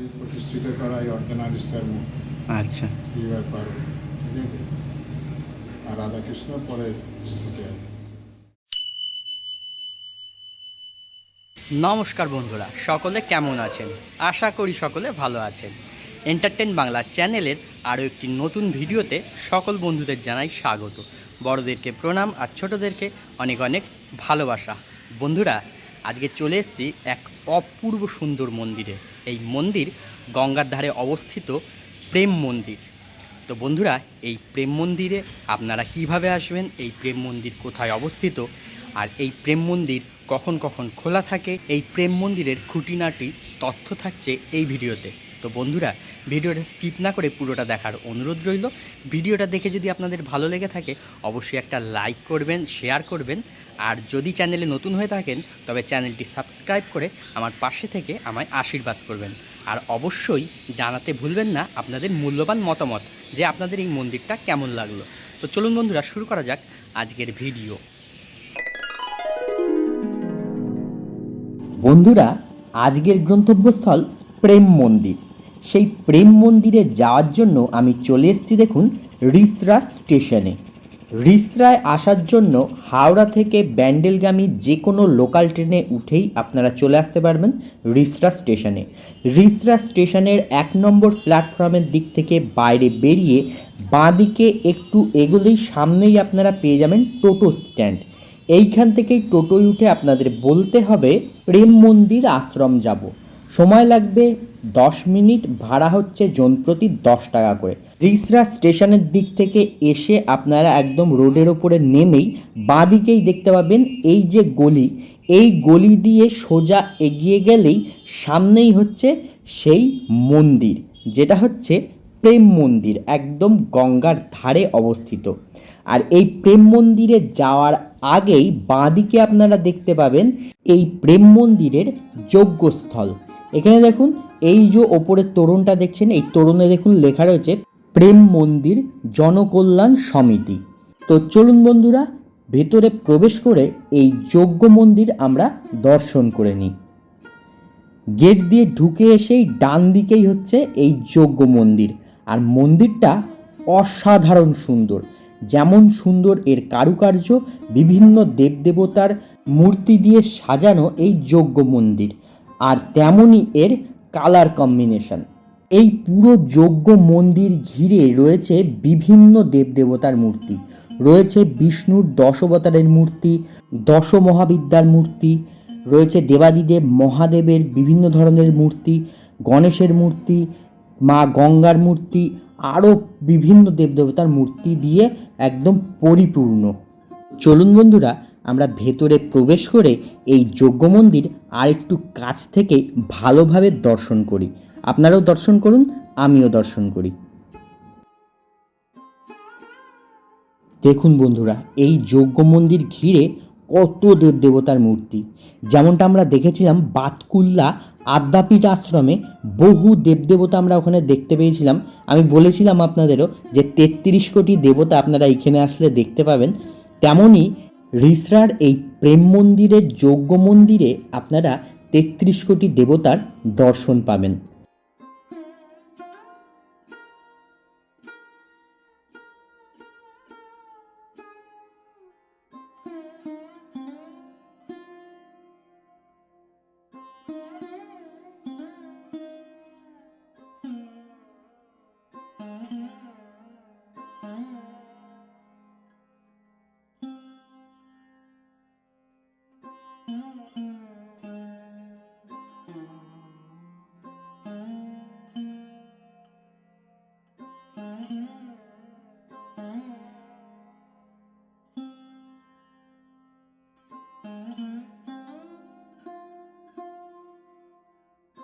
এই প্রতিষ্ঠিত করা এই অর্ধনারীশ্বর মূর্তি। আচ্ছা। শিব আর ঠিক আছে? আর রাধাকৃষ্ণ পরে। নমস্কার বন্ধুরা সকলে কেমন আছেন? আশা করি সকলে ভালো আছেন। এন্টারটেন বাংলা চ্যানেলের আরও একটি নতুন ভিডিওতে সকল বন্ধুদের জানাই স্বাগত। বড়দেরকে প্রণাম আর ছোটদেরকে অনেক অনেক ভালোবাসা। বন্ধুরা আজকে চলে এসেছি এক অপূর্ব সুন্দর মন্দিরে। এই মন্দির গঙ্গার ধারে অবস্থিত প্রেম মন্দির। তো বন্ধুরা, এই প্রেম মন্দিরে আপনারা কীভাবে আসবেন, এই প্রেম মন্দির কোথায় অবস্থিত, আর এই প্রেম মন্দির কখন কখন খোলা থাকে, এই প্রেম মন্দিরের খুঁটিনাটি তথ্য থাকছে এই ভিডিওতে। তো বন্ধুরা, ভিডিওটা স্কিপ না করে পুরোটা দেখার অনুরোধ রইল। ভিডিওটা দেখে যদি আপনাদের ভালো লেগে থাকে, অবশ্যই একটা লাইক করবেন, শেয়ার করবেন আর যদি চ্যানেলে নতুন হয়ে থাকেন, তবে চ্যানেলটি সাবস্ক্রাইব করে আমার পাশে থেকে আমায় আশীর্বাদ করবেন। আর অবশ্যই জানাতে ভুলবেন না আপনাদের মূল্যবান মতামত যে আপনাদের এই মন্দিরটা কেমন লাগল। তো চলুন বন্ধুরা, শুরু করা যাক আজকের ভিডিও। বন্ধুরা, আজকের গন্তব্যস্থল প্রেম মন্দির। সেই প্রেম মন্দিরে যাওয়ার জন্য আমি চলে এসেছি দেখুন রিসরা স্টেশনে। রিসরায় আসার জন্য হাওড়া থেকে ব্যান্ডেলগামী যে কোনো লোকাল ট্রেনে উঠেই আপনারা চলে আসতে পারবেন রিসরা স্টেশনে। রিসরা স্টেশনের এক নম্বর প্ল্যাটফর্মের দিক থেকে বাইরে বেরিয়ে বাঁদিকে একটু এগোলেই সামনেই আপনারা পেয়ে যাবেন টোটো স্ট্যান্ড। এইখান থেকেই টোটোয় উঠে আপনাদের বলতে হবে, প্রেম মন্দির আশ্রম যাব। সময় লাগবে দশ মিনিট, ভাড়া হচ্ছে জন প্রতি দশ টাকা করে। রিসরা স্টেশনের দিক থেকে এসে আপনারা একদম রোডের ওপরে নেমেই বাঁদিকেই দেখতে পাবেন এই যে গলি। এই গলি দিয়ে সোজা এগিয়ে গেলেই সামনেই হচ্ছে সেই মন্দির, যেটা হচ্ছে প্রেম মন্দির, একদম গঙ্গার ধারে অবস্থিত। আর এই প্রেম মন্দিরে যাওয়ার আগেই বাঁদিকে আপনারা দেখতে পাবেন এই প্রেম মন্দিরের যজ্ঞস্থল। এখানে দেখুন, এই যে ওপরের তোরণটা দেখছেন, এই তোরণে দেখুন লেখা রয়েছে, প্রেম মন্দির জনকল্যাণ সমিতি। তো চলুন বন্ধুরা, ভেতরে প্রবেশ করে এই যজ্ঞ মন্দির আমরা দর্শন করে নিই। গেট দিয়ে ঢুকে এসেই ডান দিকেই হচ্ছে এই যজ্ঞ মন্দির। আর মন্দিরটা অসাধারণ সুন্দর। যেমন সুন্দর এর কারুকার্য, বিভিন্ন দেবদেবতার মূর্তি দিয়ে সাজানো এই যজ্ঞ মন্দির। আর তেমনই এর কালার কম্বিনেশন এই পুরো যজ্ঞ মন্দির ঘিরে রয়েছে বিভিন্ন দেবদেবতার মূর্তি। রয়েছে বিষ্ণুর দশ অবতারের মূর্তি দশ মহাবিদ্যার মূর্তি, রয়েছে দেবাদিদেব, মহাদেবের বিভিন্ন ধরনের মূর্তি, গণেশের মূর্তি, মা গঙ্গার মূর্তি, আরও বিভিন্ন দেবদেবতার মূর্তি দিয়ে একদম পরিপূর্ণ। চলুন বন্ধুরা আমরা ভেতরে প্রবেশ করে এই যজ্ঞ মন্দির আর একটু কাছ থেকে ভালোভাবে দর্শন করি। আপনারাও দর্শন করুন, আমিও দর্শন করি। দেখুন বন্ধুরা, এই যজ্ঞ মন্দির ঘিরে কত দেবদেবতার মূর্তি। যেমনটা আমরা দেখেছিলাম, বাতকুল্লা আদ্যাপীঠ আশ্রমে বহু দেবদেবতা আমরা ওখানে দেখতে পেয়েছিলাম। আমি বলেছিলাম আপনাদেরও যে তেত্রিশ কোটি দেবতা আপনারা এখানে আসলে দেখতে পাবেন। তেমনই রিসরার এই প্রেম মন্দিরের যোগ্য মন্দিরে আপনারা তেত্রিশ কোটি দেবতার দর্শন পাবেন।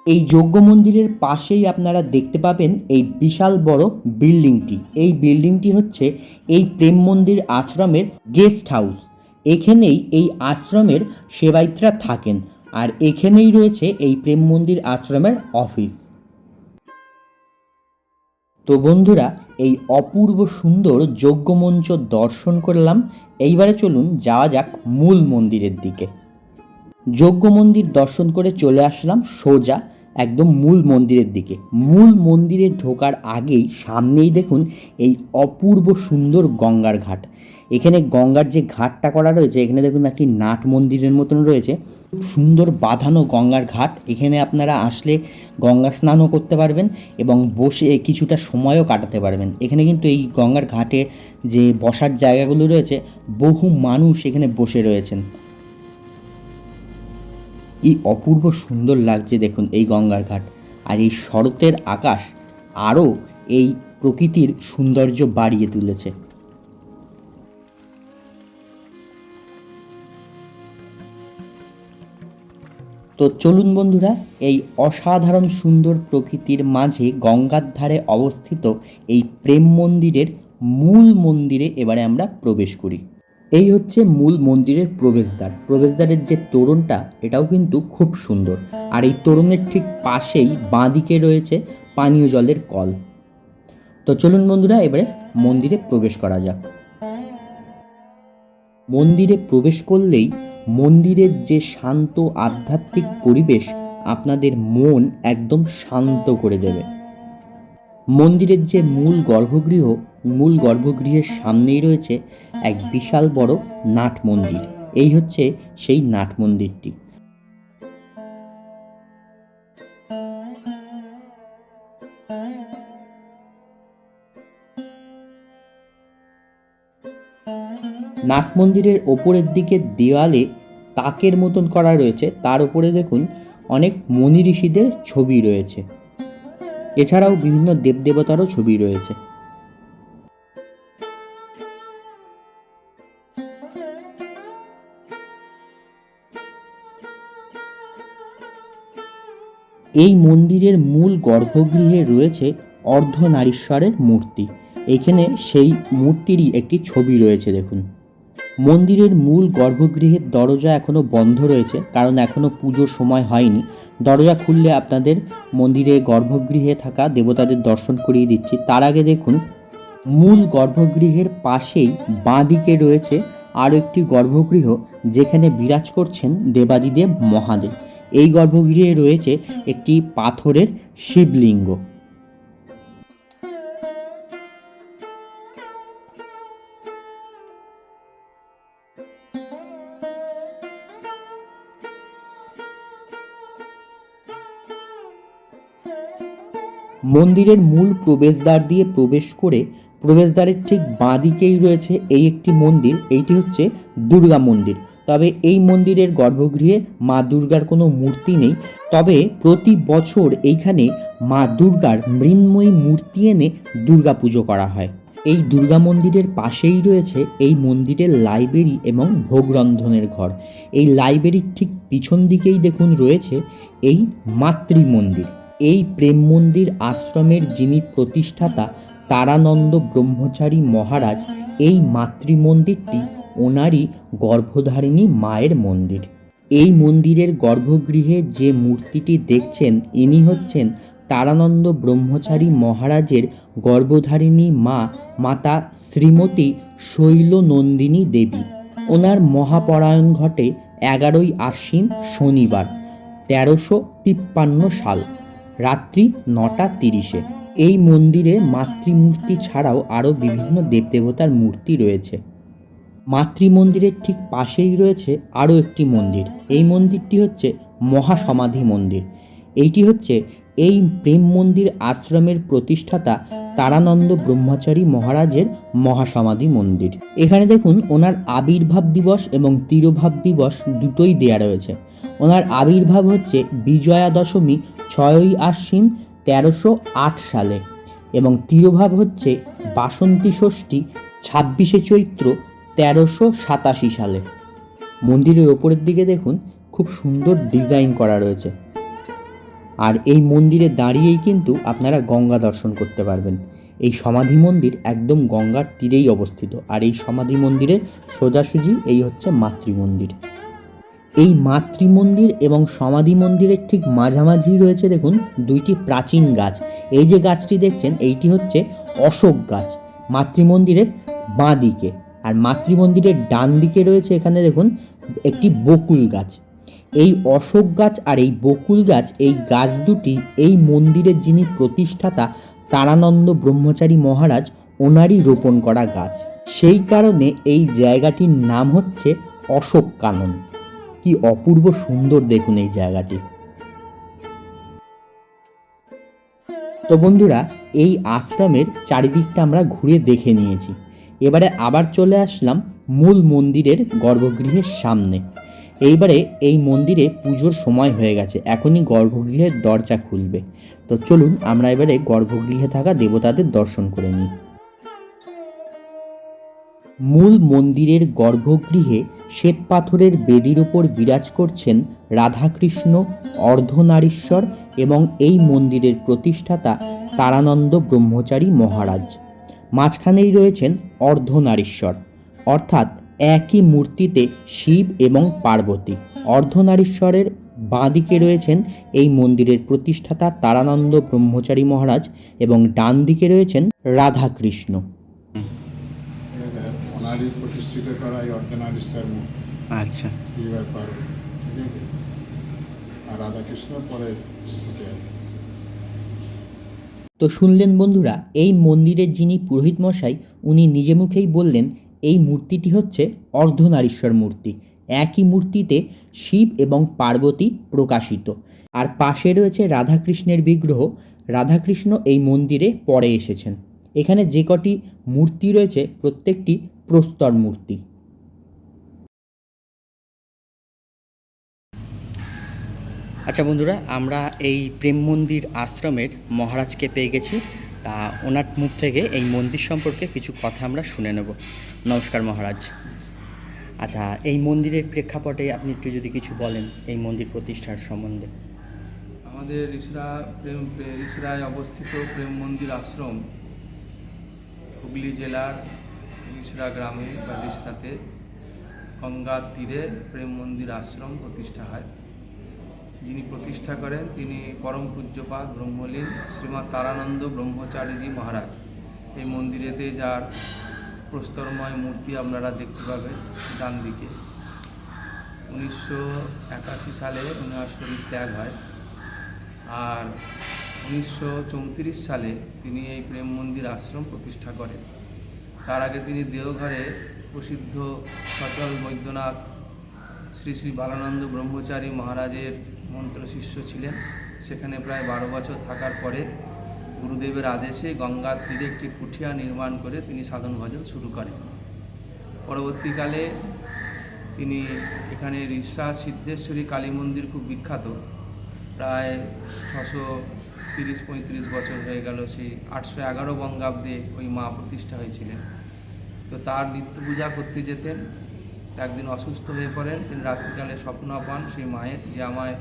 এই যজ্ঞ মন্দিরের পাশেই আপনারা দেখতে পাবেন এই বিশাল বড় বিল্ডিংটি। এই বিল্ডিংটি হচ্ছে এই প্রেম মন্দির আশ্রমের গেস্ট হাউস। এখানেই এই আশ্রমের সেবায়িতরা থাকেন আর এখানেই রয়েছে এই প্রেম মন্দির আশ্রমের অফিস। তো বন্ধুরা, এই অপূর্ব সুন্দর যজ্ঞমঞ্চ দর্শন করলাম। এইবারে চলুন যাওয়া যাক মূল মন্দিরের দিকে। যজ্ঞ মন্দির দর্শন করে চলে আসলাম সোজা একদম মূল মন্দিরের দিকে। মূল মন্দিরে ঢোকার আগেই সামনেই দেখুন এই অপূর্ব সুন্দর গঙ্গার ঘাট। এখানে গঙ্গার যে ঘাটটা করা রয়েছে, এখানে দেখুন একটি নাট মন্দিরের মতন রয়েছে। সুন্দর বাঁধানো গঙ্গার ঘাট। এখানে আপনারা আসলে গঙ্গা স্নানও করতে পারবেন এবং বসে কিছুটা সময়ও কাটাতে পারবেন। এখানে কিন্তু এই গঙ্গার ঘাটে যে বসার জায়গাগুলো রয়েছে, বহু মানুষ এখানে বসে রয়েছেন। এই অপূর্ব সুন্দর লাগছে দেখুন এই গঙ্গার ঘাট। আর এই শরতের আকাশ আরও এই প্রকৃতির সৌন্দর্য বাড়িয়ে তুলেছে। তো চলুন বন্ধুরা, এই অসাধারণ সুন্দর প্রকৃতির মাঝে গঙ্গার ধারে অবস্থিত এই প্রেম মন্দিরের মূল মন্দিরে এবারে আমরা প্রবেশ করি। এই হচ্ছে মূল মন্দিরের প্রবেশদ্বার। প্রবেশদ্বারের যে তোরণটা, এটাও কিন্তু খুব সুন্দর। আর এই তোরণের ঠিক পাশেই বাঁদিকে রয়েছে পানীয় জলের কল। তো চলুন বন্ধুরা, এবারে মন্দিরে প্রবেশ করা যাক। মন্দিরে প্রবেশ করলেই মন্দিরের যে শান্ত আধ্যাত্মিক পরিবেশ, আপনাদের মন একদম শান্ত করে দেবে। মন্দিরের যে মূল গর্ভগৃহ, মূল গর্ভগৃহের সামনেই রয়েছে এক বিশাল বড় নাট মন্দির। এই হচ্ছে সেই নাট মন্দিরটি। নাট মন্দিরের ওপরের দিকে দেওয়ালে তাকের মতন করা রয়েছে। তার উপরে দেখুন, অনেক মনি ঋষিদের ছবি রয়েছে। এছাড়াও বিভিন্ন দেবদেবতারও ছবি রয়েছে। এই মন্দিরের মূল গর্ভগৃহে রয়েছে অর্ধনারীশ্বরের মূর্তি। এখানে সেই মূর্তিরই একটি ছবি রয়েছে, দেখুন। মন্দিরের মূল গর্ভগৃহের দরজা এখনও বন্ধ রয়েছে, কারণ এখনও পুজোর সময় হয়নি। দরজা খুললে আপনাদের মন্দিরে গর্ভগৃহে থাকা দেবতাদের দর্শন করিয়ে দিচ্ছি। তার আগে দেখুন, মূল গর্ভগৃহের পাশেই বাঁদিকে রয়েছে আরও একটি গর্ভগৃহ, যেখানে বিরাজ করছেন দেবাদিদেব মহাদেব। এই গর্ভগৃহে রয়েছে একটি পাথরের শিবলিঙ্গ। মন্দিরের মূল প্রবেশদ্বার দিয়ে প্রবেশ করে, প্রবেশদ্বারের ঠিক বাঁদিকেই রয়েছে এই একটি মন্দির, এইটি হচ্ছে দুর্গা মন্দির। তবে এই মন্দিরের গর্ভগৃহে মা দুর্গার কোনো মূর্তি নেই। তবে প্রতি বছর এইখানে মা দুর্গার মৃন্ময়ী মূর্তি এনে দুর্গা পুজো করা হয়। এই দুর্গা মন্দিরের পাশেই রয়েছে এই মন্দিরের লাইব্রেরি এবং ভোগ রন্ধনের ঘর। এই লাইব্রেরির ঠিক পিছন দিকেই দেখুন রয়েছে এই মাতৃ মন্দির এই প্রেম মন্দির আশ্রমের যিনি প্রতিষ্ঠাতা তারানন্দ ব্রহ্মচারী মহারাজ, এই মাতৃ মন্দিরটি ওনারই গর্ভধারিণী মায়ের মন্দির। এই মন্দিরের গর্ভগৃহে যে মূর্তিটি দেখছেন, ইনি হচ্ছেন তারানন্দ ব্রহ্মচারী মহারাজের গর্ভধারিণী মা, মাতা শ্রীমতী শৈলনন্দিনী দেবী। ওনার মহাপরায়ণ ঘটে এগারোই আশ্বিন শনিবার, তেরোশো তিপ্পান্ন সাল, রাত্রি নটা তিরিশে। এই মন্দিরে মাতৃমূর্তি ছাড়াও আরও বিভিন্ন দেবদেবতার মূর্তি রয়েছে। মাতৃ মন্দিরের ঠিক পাশেই রয়েছে আরও একটি মন্দির। এই মন্দিরটি হচ্ছে মহাসমাধি মন্দির। এইটি হচ্ছে এই প্রেম মন্দির আশ্রমের প্রতিষ্ঠাতা তারানন্দ ব্রহ্মচারী মহারাজের মহাসমাধি মন্দির। এখানে দেখুন, ওনার আবির্ভাব দিবস এবং তিরোভাব দিবস দুটোই দেয়া রয়েছে। ওনার আবির্ভাব হচ্ছে বিজয়া দশমী ছয়ই আশ্বিন তেরোশো আট সালে এবং তিরোভাব হচ্ছে বাসন্তী ষষ্ঠী ছাব্বিশে চৈত্র তেরোশো সাতাশি সালে। মন্দিরের ওপরের দিকে দেখুন, খুব সুন্দর ডিজাইন করা রয়েছে। আর এই মন্দিরে দাঁড়িয়েই কিন্তু আপনারা গঙ্গা দর্শন করতে পারবেন। এই সমাধি মন্দির একদম গঙ্গার তীরেই অবস্থিত। আর এই সমাধি মন্দিরের সোজাসুজি এই হচ্ছে মাতৃ মন্দির। এই মাতৃ মন্দির এবং সমাধি মন্দিরের ঠিক মাঝামাঝি রয়েছে দেখুন, দুইটি প্রাচীন গাছ। এই যে গাছটি দেখছেন, এইটি হচ্ছে অশোক গাছ, মাতৃ মন্দিরের বাঁ দিকে আর মাতৃ মন্দিরের ডান দিকে রয়েছে এখানে দেখুন একটি বকুল গাছ। এই অশোক গাছ আর এই বকুল গাছ, এই গাছ দুটি এই মন্দিরের যিনি প্রতিষ্ঠাতা তারানন্দ ব্রহ্মচারী মহারাজ, ওনারই রোপণ করা গাছ। সেই কারণে এই জায়গাটির নাম হচ্ছে অশোক কানন। কি অপূর্ব সুন্দর দেখুন এই জায়গাটি। তো বন্ধুরা, এই আশ্রমের চারিদিকটা আমরা ঘুরে দেখে নিয়েছি। এবারে আবার চলে আসলাম মূল মন্দিরের গর্ভগৃহের সামনে। এইবারে এই মন্দিরে পুজোর সময় হয়ে গেছে, এখনই গর্ভগৃহের দরজা খুলবে। তো চলুন, আমরা এবারে গর্ভগৃহে থাকা দেবতাদের দর্শন করে নিই। মূল মন্দিরের গর্ভগৃহে শ্বেতপাথরের বেদির উপর বিরাজ করছেন রাধাকৃষ্ণ, অর্ধনারীশ্বর এবং এই মন্দিরের প্রতিষ্ঠাতা তারানন্দ ব্রহ্মচারী মহারাজ। মাঝখানেই রয়েছেন অর্ধনারীশ্বর। অর্থাৎ একই মূর্তিতে শিব এবং পার্বতী। অর্ধনারীশ্বরের বাঁদিকে রয়েছেন এই মন্দিরের প্রতিষ্ঠাতা তারানন্দ ব্রহ্মচারী মহারাজ এবং ডান দিকে রয়েছেন রাধাকৃষ্ণ। ঠিক আছে ওনারই প্রতিষ্ঠিত করা এই অর্ধনারীশ্বর মূর্তি। আচ্ছা। শিব আর পার্বতী ঠিক আছে? আর রাধাকৃষ্ণ পরে। তো শুনলেন বন্ধুরা, এই মন্দিরের যিনি পুরোহিত মশাই, উনি নিজে মুখেই বললেন, এই মূর্তিটি হচ্ছে অর্ধনারীশ্বর মূর্তি। একই মূর্তিতে শিব এবং পার্বতী প্রকাশিত। আর পাশে রয়েছে রাধাকৃষ্ণের বিগ্রহ। রাধাকৃষ্ণ এই মন্দিরে পরে এসেছেন। এখানে যে কটি মূর্তি রয়েছে, প্রত্যেকটি প্রস্তর মূর্তি। আচ্ছা বন্ধুরা, আমরা এই প্রেম মন্দির আশ্রমের মহারাজকে পেয়ে গেছি। তা ওনার মুখ থেকে এই মন্দির সম্পর্কে কিছু কথা আমরা শুনে নেব। নমস্কার মহারাজ। আচ্ছা এই মন্দিরের প্রেক্ষাপটে আপনি একটু যদি কিছু বলেন এই মন্দির প্রতিষ্ঠার সম্বন্ধে। আমাদের রিসরা প্রেম রিসরায় অবস্থিত প্রেম মন্দির আশ্রম হুগলি জেলার রিসরা গ্রামে বা রিসরাতে গঙ্গার তীরে প্রেম মন্দির আশ্রম প্রতিষ্ঠা হয়। যিনি প্রতিষ্ঠা করেন, তিনি পরম পূজ্যপাদ, ব্রহ্মলীন, শ্রীমৎ তারানন্দ ব্রহ্মচারীজি মহারাজ। এই মন্দিরেতে যার প্রস্তরময় মূর্তি আপনারা দেখতে পাবেন ডান দিকে উনিশশো একাশি সালে ওনার শরীর ত্যাগ হয় আর উনিশশো চৌত্রিশ সালে তিনি এই প্রেম মন্দির আশ্রম প্রতিষ্ঠা করেন। তার আগে তিনি দেওঘরে প্রসিদ্ধ সচল বৈদ্যনাথ, শ্রী শ্রী বালানন্দ ব্রহ্মচারী মহারাজের মন্ত্র শিষ্য ছিলেন। সেখানে প্রায় বারো বছর থাকার পরে গুরুদেবের আদেশে গঙ্গার তীরে একটি কুঠিয়া নির্মাণ করে তিনি সাধন ভজন শুরু করেন। পরবর্তীকালে তিনি এখানে রিসা সিদ্ধেশ্বরী কালী মন্দির খুব বিখ্যাত। প্রায় ছশো তিরিশ পঁয়ত্রিশ বছর হয়ে গেল সেই আটশো এগারো বঙ্গাব্দে ওই মা প্রতিষ্ঠা হয়েছিলেন। তো তার নিত্য পূজা করতে যেতেন, একদিন অসুস্থ হয়ে পড়েন, তিনি রাত্রিকালে স্বপ্ন পান সেই মায়ের যে আমায়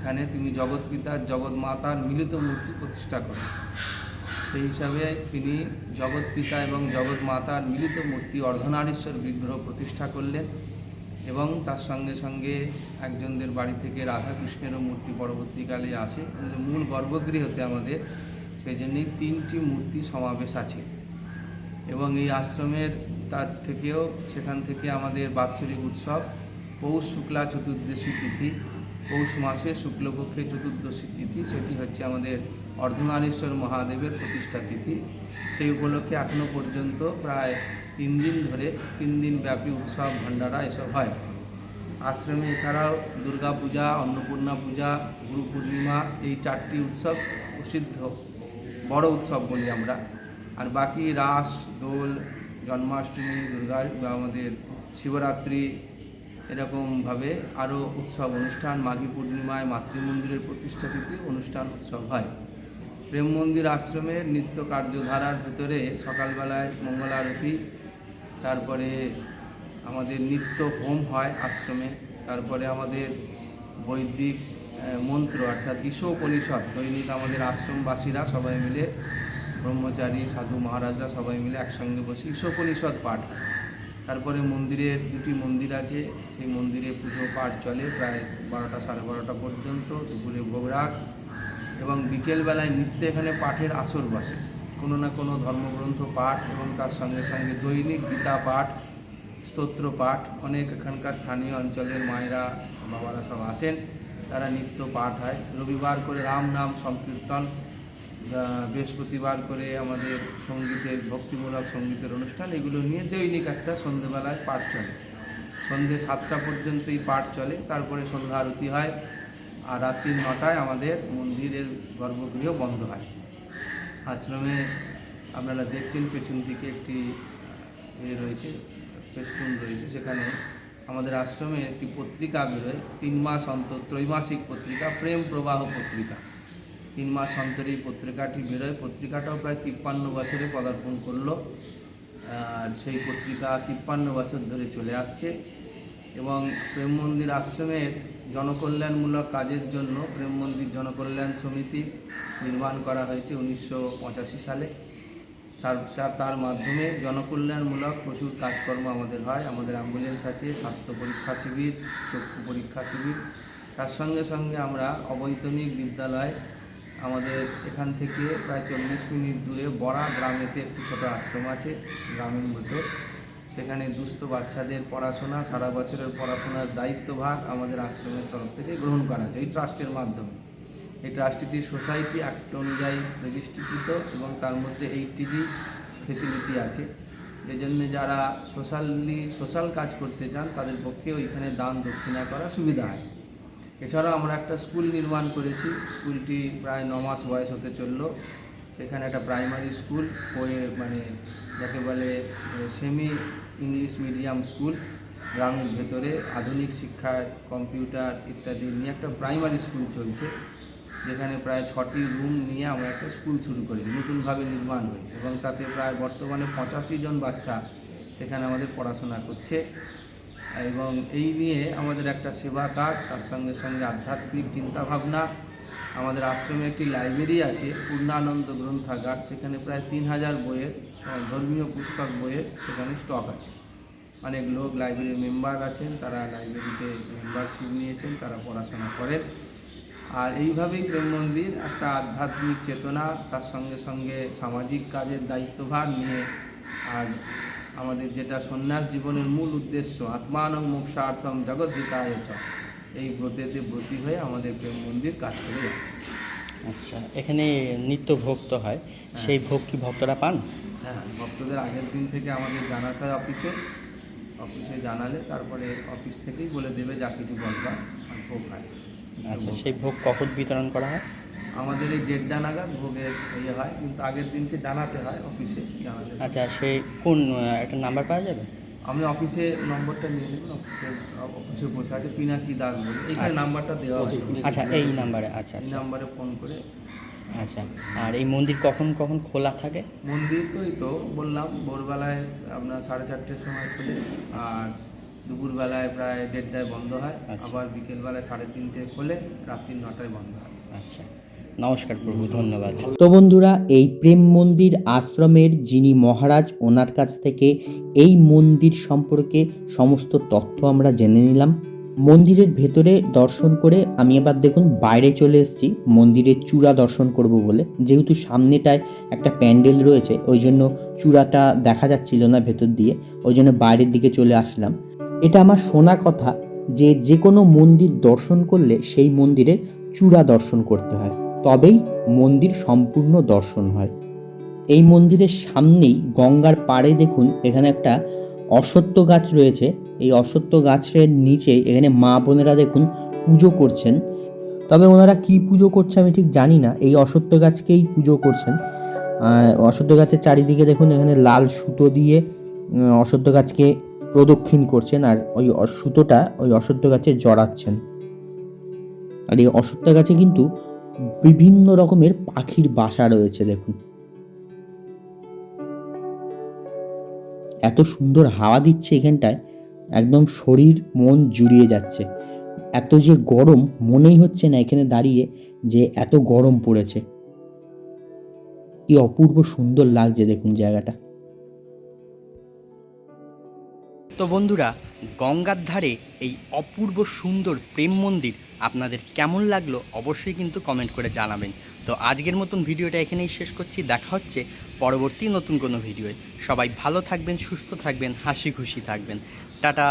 এখানে তুমি জগৎ পিতার জগৎ মাতার মিলিত মূর্তি প্রতিষ্ঠা করেন সেই হিসাবে তিনি জগৎ পিতা এবং জগৎ মাতার মিলিত মূর্তি অর্ধনারীশ্বর বিগ্রহ প্রতিষ্ঠা করলেন এবং তার সঙ্গে সঙ্গে একজনদের বাড়ি থেকে রাধাকৃষ্ণেরও মূর্তি পরবর্তীকালে আসে। মূল গর্ভগৃহতে আমাদের সেই জন্যই তিনটি মূর্তি সমাবেশ আছে এবং এই আশ্রমের তার থেকেও সেখান থেকে আমাদের বাৎসরিক উৎসব পৌষ, শুক্লা, চতুর্দশী তিথি পৌষ মাসে শুক্লপক্ষের চতুর্দশী তিথি, সেটি হচ্ছে আমাদের অর্ধনারীশ্বর মহাদেবের প্রতিষ্ঠা তিথি। সেই উপলক্ষে এখনও পর্যন্ত প্রায় তিন দিন ধরে তিন দিন ব্যাপী উৎসব ভান্ডারা এসব হয়। আশ্রমে এছাড়াও দুর্গা পূজা অন্নপূর্ণা পূজা, গুরু পূর্ণিমা, এই চারটি উৎসব প্রসিদ্ধ, বড় উৎসব বলি আমরা। আর বাকি রাস, দোল, জন্মাষ্টমী, দুর্গা, আমাদের শিবরাত্রি এরকমভাবে আরও উৎসব অনুষ্ঠান, মাঘী পূর্ণিমায় মাতৃমন্দিরের প্রতিষ্ঠা অনুষ্ঠান উৎসব হয় প্রেম মন্দির আশ্রমের নিত্য কার্যধারার ভেতরে সকালবেলায় মঙ্গল আরতি তারপরে আমাদের নিত্য হোম হয় আশ্রমে, তারপরে আমাদের বৈদিক মন্ত্র অর্থাৎ ঈশোপনিষদ, দৈনিক আমাদের আশ্রমবাসীরা সবাই মিলে, ব্রহ্মচারী, সাধু মহারাজরা সবাই মিলে একসঙ্গে বসে ঈশোপনিষদ পাঠ। তারপরে মন্দিরের দুটি মন্দির আছে, সেই মন্দিরে পুজো পাঠ চলে প্রায় বারোটা সাড়ে বারোটা পর্যন্ত, দুপুরে ভোগরাগ এবং বিকেলবেলায় নিত্য এখানে পাঠের আসর বসে। কোনো না কোনো ধর্মগ্রন্থ পাঠ এবং তার সঙ্গে সঙ্গে দৈনিক গীতা পাঠ, স্তোত্র পাঠ, অনেক এখানকার স্থানীয় অঞ্চলের মায়েরা, বাবারা সব আসেন, তারা নিত্য পাঠ হয়। রবিবার করে রাম নাম সংকীর্তন বৃহস্পতিবার করে আমাদের সঙ্গীতের, ভক্তিমূলক সঙ্গীতের অনুষ্ঠান, এগুলো নিয়ে দৈনিক একটা সন্ধেবেলায় পাঠ চলে। সন্ধে সাতটা পর্যন্ত এই পাঠ চলে, তারপরে সন্ধ্যা আরতি হয় আর রাত্রি নটায় আমাদের মন্দিরের গর্ভগৃহ বন্ধ হয়। আশ্রমে আপনারা দেখছেন পেছন দিকে একটি ইয়ে রয়েছে ফেস্টুন রয়েছে, সেখানে আমাদের আশ্রমে একটি পত্রিকা বেরোয়, তিন মাস অন্তর ত্রৈমাসিক পত্রিকা, প্রেম প্রবাহ পত্রিকা। তিন মাস অন্তর এই পত্রিকাটি বেরোয়। পত্রিকাটাও প্রায় তিপ্পান্ন বছরে পদার্পণ করল। আর সেই পত্রিকা তিপ্পান্ন বছর ধরে চলে আসছে এবং প্রেম মন্দির আশ্রমের জনকল্যাণমূলক কাজের জন্য প্রেম মন্দির জনকল্যাণ সমিতি নির্মাণ করা হয়েছে উনিশশো পঁচাশি সালে। তার তার- তার মাধ্যমে জনকল্যাণমূলক প্রচুর কাজকর্ম আমাদের হয়। আমাদের অ্যাম্বুলেন্স আছে, স্বাস্থ্য পরীক্ষা শিবির, চক্ষু পরীক্ষা শিবির। তার সঙ্গে সঙ্গে আমরা অবৈতনিক বিদ্যালয় আমাদের এখান থেকে প্রায় চল্লিশ মিনিট দূরে বড়া গ্রামেতে একটি ছোটো আশ্রম আছে, গ্রামের মধ্যে। সেখানে দুস্থ বাচ্চাদের পড়াশোনা, সারা বছরের পড়াশোনার দায়িত্বভার আমাদের আশ্রমের তরফ থেকে গ্রহণ করা যায় এই ট্রাস্টের মাধ্যমে। এই ট্রাস্টটি সোসাইটি অ্যাক্ট অনুযায়ী রেজিস্ট্রিকৃত এবং তার মধ্যে এইটিজি ফেসিলিটি আছে। এই জন্য যারা সোশ্যালি, সোশ্যাল কাজ করতে চান, তাদের পক্ষে ওইখানে দান দক্ষিণা করা সুবিধা হয়। এছাড়াও আমরা একটা স্কুল নির্মাণ করেছি। স্কুলটি প্রায় ন মাস বয়স হতে চলল। সেখানে একটা প্রাইমারি স্কুল মানে যাকে বলে সেমি ইংলিশ মিডিয়াম স্কুল, গ্রামের ভেতরে আধুনিক শিক্ষার কম্পিউটার ইত্যাদি নিয়ে একটা প্রাইমারি স্কুল চলছে। যেখানে প্রায় ছটি রুম নিয়ে আমরা একটা স্কুল শুরু করেছি, নতুনভাবে নির্মাণ হয়েছে। এবং তাতে প্রায় বর্তমানে পঁচাশি জন বাচ্চা সেখানে আমাদের পড়াশোনা করছে। এবং এই নিয়ে আমাদের একটা সেবা কাজ, তার সঙ্গে সঙ্গে আধ্যাত্মিক চিন্তাভাবনা। আমাদের আশ্রমে একটি লাইব্রেরি আছে, পূর্ণানন্দ গ্রন্থাগার। সেখানে প্রায় তিন হাজার বইয়ের ধর্মীয় পুস্তক বইয়ের সেখানে স্টক আছে। অনেক লোক লাইব্রেরির মেম্বার আছেন, তারা লাইব্রেরিতে মেম্বারশিপ নিয়েছেন, তারা পড়াশোনা করেন। আর এইভাবেই প্রেম মন্দির, একটা আধ্যাত্মিক চেতনা, তার সঙ্গে সঙ্গে সামাজিক কাজের দায়িত্বভার নিয়ে আর আমাদের যেটা সন্ন্যাস জীবনের মূল উদ্দেশ্য আত্মানং মোক্ষার্থম জগদ্ধিতায় চ। এই ব্রতেতে ব্রতী হয়ে আমাদের প্রেম মন্দির কাজ করে যাচ্ছে। আচ্ছা এখানে নিত্য ভোগ তো হয়। সেই ভোগ কি ভক্তরা পান? হ্যাঁ ভক্তদের আগের দিন থেকে আমাদের জানাতে হয় অফিসে। অফিসে জানালে তারপরে অফিস থেকেই বলে দেবে যা কিছু বলবা ভোগ হয়। আচ্ছা সেই ভোগ কখন বিতরণ করা হয়? আমাদের এই দেড়টা নাগাদ ভোগের ইয়ে হয় কিন্তু আগের দিনকে জানাতে হয় অফিসে জানাতে আচ্ছা সেই কোন একটা নাম্বার পাওয়া যাবে? আমি অফিসে নম্বরটা নিয়ে নেবেন অফিসে অফিসে বসে আছে পিনাকি দাস বলে। এইখানে আচ্ছা। নাম্বারটা দেওয়া আছে। আচ্ছা এই নাম্বারে আচ্ছা এই আচ্ছা। নাম্বারে ফোন করে আচ্ছা আর এই মন্দির কখন কখন খোলা থাকে? মন্দির তো এই তো বললাম ভোরবেলায় আপনার সাড়ে চারটের সময় খুলে আর দুপুরবেলায় প্রায় দেড়টায় বন্ধ হয়। আচ্ছা। আবার বিকেলবেলায় সাড়ে তিনটে খোলে রাত্রি নটায় বন্ধ হয়। আচ্ছা। নমস্কার প্রভু, ধন্যবাদ। তো বন্ধুরা, এই প্রেম মন্দির আশ্রমের যিনি মহারাজ, ওনার কাছ থেকে এই মন্দির সম্পর্কে সমস্ত তথ্য আমরা জেনে নিলাম। মন্দিরের ভেতরে দর্শন করে আমি এবার দেখুন, বাইরে চলে এসেছি। মন্দিরের চূড়া দর্শন করব বলে। যেহেতু সামনেটায় একটা প্যান্ডেল রয়েছে, ওই জন্য চূড়াটা দেখা যাচ্ছিল না ভেতর দিয়ে। ওই জন্য বাইরের দিকে চলে আসলাম। এটা আমার শোনা কথা যে যে কোনো মন্দির দর্শন করলে সেই মন্দিরের চূড়া দর্শন করতে হয়। তবেই মন্দির সম্পূর্ণ দর্শন হয়। এই মন্দিরের সামনেই গঙ্গার পাড়ে দেখুন এখানে একটা অশ্বত্থ গাছ রয়েছে। এই অশ্বত্থ গাছের নিচে এখানে মা বোনেরা দেখুন পুজো করছেন। তবে ওনারা কি পুজো করছে আমি ঠিক জানি না। এই অশ্বত্থ গাছকেই পুজো করছেন। অশ্বত্থ গাছের চারিদিকে দেখুন এখানে লাল সুতো দিয়ে অশ্বত্থ গাছকে প্রদক্ষিণ করছেন আর ওই সুতোটা ওই অশ্বত্থ গাছে জড়াচ্ছেন। আর এই অশ্বত্থ গাছে কিন্তু বিভিন্ন রকমের পাখির বাসা রয়েছে, দেখুন। এত সুন্দর হাওয়া দিচ্ছে এখানটায়, একদম শরীর, মন জুড়িয়ে যাচ্ছে। এত যে গরম, মনেই হচ্ছে না এখানে দাঁড়িয়ে যে এত গরম পড়েছে। কি অপূর্ব সুন্দর লাগছে, দেখুন জায়গাটা। তো বন্ধুরা, গঙ্গার ধারে এই অপূর্ব সুন্দর প্রেম মন্দির আপনাদের কেমন লাগল অবশ্যই কিন্তু কমেন্ট করে জানাবেন। তো আজকের মতন ভিডিওটা এখানেই শেষ করছি। দেখা হচ্ছে পরবর্তী নতুন কোনো ভিডিওয়ে। সবাই ভালো থাকবেন, সুস্থ থাকবেন, হাসি খুশি থাকবেন। টাটা!